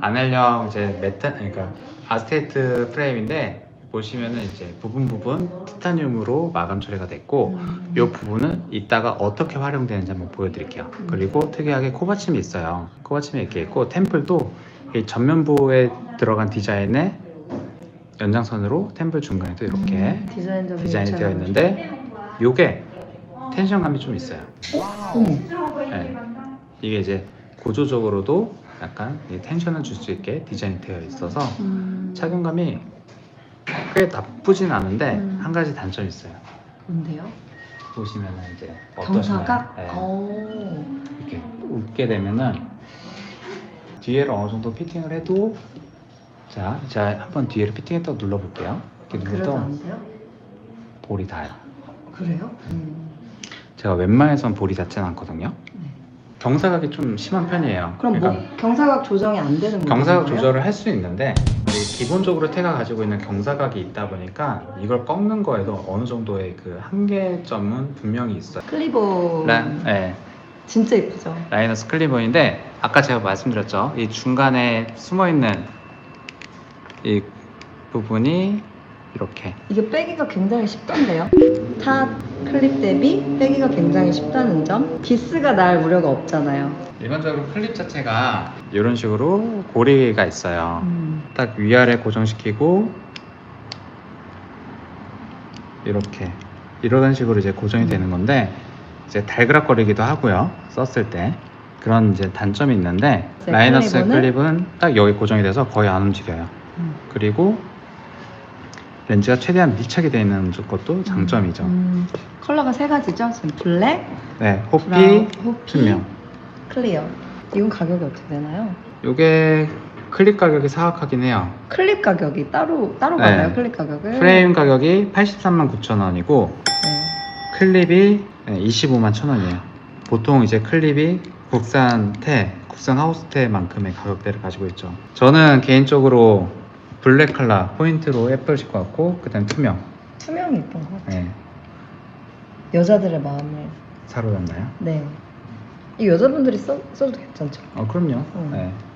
아넬령 이제 메타 그러니까 아스테이트 프레임인데 보시면은 이제 부분 부분 티타늄으로 마감 처리가 됐고 음. 이 부분은 이따가 어떻게 활용되는지 한번 보여드릴게요. 그리고 특이하게 코받침이 있어요. 코받침이 이렇게 있고 템플도 이 전면부에 들어간 디자인의 연장선으로 템플 중간에도 이렇게 음, 디자인적인 디자인이 잘 되어 있는데 이게 텐션감이 좀 있어요. 네. 이게 이제 구조적으로도 약간 이 텐션을 줄 수 있게 디자인이 되어 있어서 음. 착용감이 꽤 나쁘진 않은데 음. 한 가지 단점이 있어요. 뭔데요? 보시면은 이제 어떠신가요? 경사각? 네. 오. 이렇게 웃게 되면은 뒤에를 어느 정도 피팅을 해도 자, 자 한번 뒤에를 피팅했다고 눌러볼게요. 이렇게 그래도 눌러도 안 돼요? 볼이 닿아요. 그래요? 음. 제가 웬만해선 볼이 닿지는 않거든요. 네. 경사각이 좀 심한 편이에요. 그럼 그러니까 뭐 경사각 조정이 안 되는 거예요? 경사각 조절을 할 수 있는데 이 기본적으로 태가 가지고 있는 경사각이 있다 보니까 이걸 꺾는 거에도 어느 정도의 그 한계점은 분명히 있어요. 클리버 라, 네, 진짜 예쁘죠? 라이너스 클리버인데 아까 제가 말씀드렸죠. 이 중간에 숨어 있는 이 부분이 이렇게 이게 빼기가 굉장히 쉽던데요? 타 클립 대비 빼기가 굉장히 쉽다는 점 기스가 날 우려가 없잖아요 일반적으로 클립 자체가 이런 식으로 고리가 있어요. 음. 딱 위아래 고정시키고 이렇게 이런 식으로 이제 고정이 음. 되는 건데 이제 달그락거리기도 하고요 썼을 때 그런 이제 단점이 있는데 네, 라이너스 클립은? 클립은 딱 여기 고정이 돼서 거의 안 움직여요 음. 그리고 렌즈가 최대한 밀착이 되어 있는 것도 장점이죠 음. 컬러가 세 가지죠? 지금 블랙, 네 호피 브라운, 호피, 투명 클리어 이건 가격이 어떻게 되나요? 요게 클립 가격이 사악하긴 해요 클립 가격이 따로 따로 네. 가나요? 클립 가격을? 프레임 가격이 83만 9천 원이고 네. 클립이 25만 천 원이에요. 보통 이제 클립이 국산 테, 국산 하우스 테만큼의 가격대를 가지고 있죠. 저는 개인적으로 블랙 컬러 포인트로 예쁠 것 같고 그다음 투명. 투명이 예쁜 것 같아요 네, 여자들의 마음을 사로잡나요? 네. 이 여자분들이 써, 써도 괜찮죠? 어 그럼요. 음. 네.